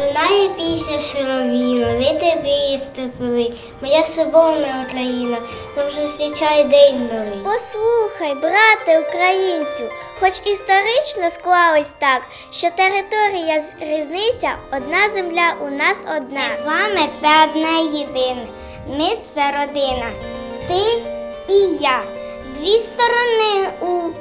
Лунає пісня сировіна, віти степовий, моя соборна Україна, нам зустрічає день новий. Послухай, брате українцю, хоч історично склалось так, що територія різниця, одна земля у нас одна. Ми з вами це одне єдине. Ми це родина. Ти і я. Дві сторони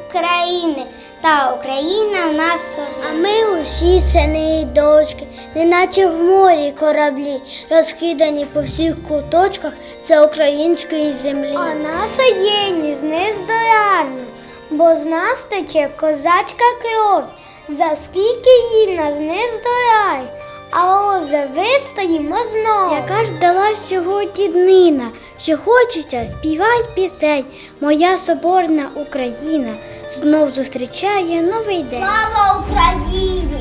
України, та Україна в. А ми усі сини і дочки, неначе в морі кораблі, розкидані по всіх куточках це української землі. А наша єдність нездоранна, бо з нас тече козацька кров, за скільки її нас не здорай, а озе вистоїмо знов. Яка ж дала сьогодні днина, що хочеться співай пісень, моя соборна Україна знов зустрічає новий день. Слава Україні!